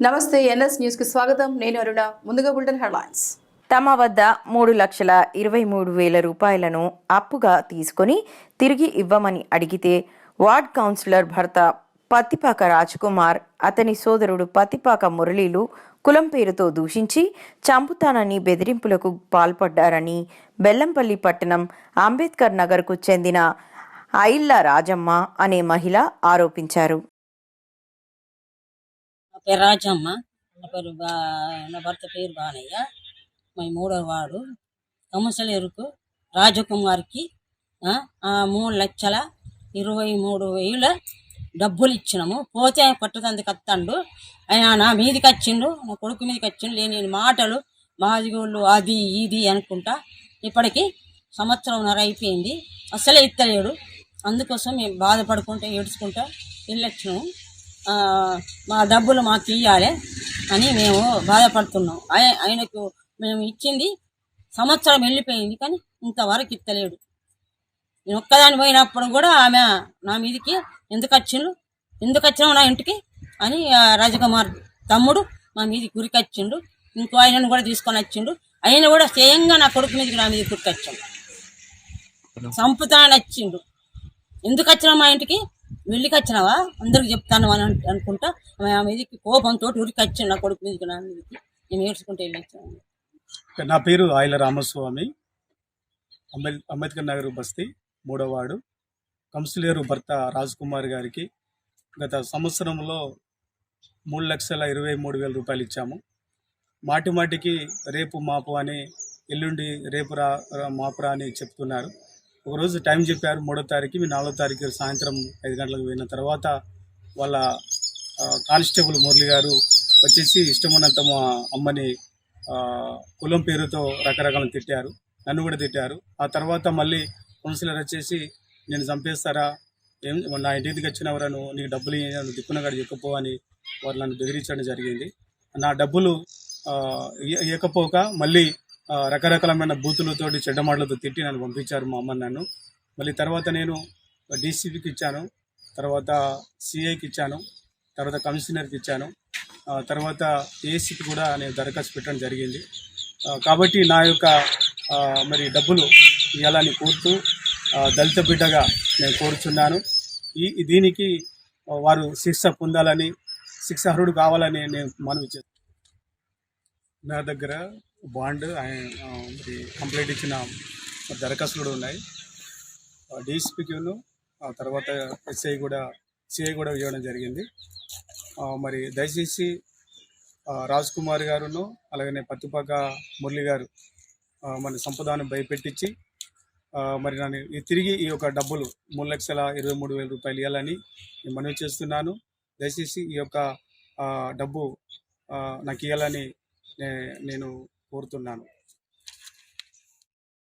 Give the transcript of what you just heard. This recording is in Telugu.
నమస్తే ఎన్ఎస్ న్యూస్కి స్వాగతం. నేను అరుణ. ముందుగా బులెటిన్ హెడ్లైన్స్. తమ వద్ద మూడు లక్షల ఇరవై మూడు వేల రూపాయలను అప్పుగా తీసుకొని తిరిగి ఇవ్వమని అడిగితే వార్డ్ కౌన్సిలర్ భర్త పత్తిపాక రాజ్కుమార్ అతని సోదరుడు పత్తిపాక మురళీలు కులం పేరుతో దూషించి చంపుతానని బెదిరింపులకు పాల్పడ్డారని బెల్లంపల్లి పట్టణం అంబేద్కర్ నగర్కు చెందిన ఐల్ల రాజమ్మ అనే మహిళ ఆరోపించారు. పేరు రాజమ్మ. నా పేరు బా నా భర్త పేరు బానయ్య మా మూడో వాడు. కమసలేరుకు రాజకుమార్కి ఆ, మూడు లక్షల ఇరవై మూడు వేల డబ్బులు ఇచ్చినాము. పోతే పట్టుదందుకు వస్తాడు. ఆయన నా మీదకి వచ్చిండు. నా కొడుకు మీదకి వచ్చిండు. లేని మాటలు మాదిగోళ్ళు అది ఇది అనుకుంటా ఇప్పటికి సంవత్సరంన్నర అయిపోయింది. అసలే ఇత్తలేడు అందుకోసం మేము బాధపడుకుంటా ఏడ్చుకుంటా వెళ్ళొచ్చినాము. మా డబ్బులు మాకు ఇవ్వాలి అని మేము బాధపడుతున్నాం. ఆయనకు మేము ఇచ్చింది సంవత్సరం వెళ్ళిపోయింది కానీ ఇంతవరకు ఇత్తలేడు. నేను ఒక్కదాని పోయినప్పుడు కూడా ఆమె నా మీదకి ఎందుకు వచ్చిండు ఎందుకు వచ్చినావు నా ఇంటికి? అని రాజకుమార్ తమ్ముడు మా మీదకి గురికి వచ్చిండు ఇంకో ఆయనను కూడా తీసుకొని వచ్చిండు. ఆయన కూడా స్వయంగా నా కొడుకు మీదకి నా మీద గురికి వచ్చాడు చంపుతానని వచ్చిండు. ఎందుకు వచ్చినావు మా ఇంటికి? వెళ్ళికి వచ్చినావా అందరికి చెప్తాను అని అనుకుంటా. ఆమె మీదకి కోపంతో ఉరికి వచ్చాను నా కొడుకు మీదకి నా మీదకి. నేను ఏడ్చుకుంటే వెళ్ళి నా పేరు ఆయిల రామస్వామి. అంబేద్ అంబేద్కర్ నగర్ బస్తీ మూడో వార్డు. కంసులేరు భర్త రాజ్ కుమార్ గారికి గత సంవత్సరంలో మూడు లక్షల ఇరవై మూడు వేల రూపాయలు ఇచ్చాము. మాటి మాటికి రేపు మాపు అని ఎల్లుండి రేపు రా- మాపురా అని చెప్తున్నారు. ఒకరోజు టైం చెప్పారు మూడో తారీఖు మీ నాలుగో తారీఖు సాయంత్రం ఐదు గంటలకు పోయిన తర్వాత వాళ్ళ కానిస్టేబుల్ మురళి గారు వచ్చేసి ఇష్టమున్నంత మా అమ్మని కులం పేరుతో రకరకాలను తిట్టారు నన్ను కూడా తిట్టారు. ఆ తర్వాత మళ్ళీ కౌన్సిలర్ వచ్చేసి నేను చంపేస్తారా? ఏం నా ఇంటికి వచ్చినవరా నువ్వు? నీకు డబ్బులు ఇయ్య- దిక్కున చెప్పపో అని వారు నన్ను బెదిరించడం జరిగింది. నా డబ్బులు ఇవ్వకపోక మళ్ళీ రకరకాలమైన బూతులతోటి చెడ్డ మాటలతో తిట్టి నన్ను పంపించారు మా అమ్మ నన్ను. మళ్ళీ తర్వాత నేను డీసీపీకి ఇచ్చాను తర్వాత సిఐకి ఇచ్చాను తర్వాత కమిషనర్కి ఇచ్చాను తర్వాత ఏసీకి కూడా నేను దరఖాస్తు పెట్టడం జరిగింది. కాబట్టి నా యొక్క మరి డబ్బులు ఇవ్వాలని కోరుతూ దళిత బిడ్డగా నేను కోరుచున్నాను. ఈ దీనికి వారు శిక్ష పొందాలని శిక్ష అర్హుడు కావాలని నేను మనవి చేస్తాను నా దగ్గర బాండ్ మరి కంప్లైంట్ ఇచ్చిన దరఖాస్తులు కూడా ఉన్నాయి. డిఎస్పీకిను ఆ తర్వాత ఎస్ఐ కూడా సిఐ కూడా ఇవ్వడం జరిగింది. మరి దయచేసి రాజ్ కుమార్ గారును అలాగనే పత్తిపాక మురళి గారు మన సంపదను భయపెట్టించి మరి నన్ను తిరిగి ఈ యొక్క డబ్బులు మూడు లక్షల ఇరవై మూడు వేల రూపాయలు ఇవ్వాలని నేను మనవి చేస్తున్నాను. దయచేసి ఈ యొక్క డబ్బు నాకు ఇవ్వాలని నే- నేను కోరుతున్నాను.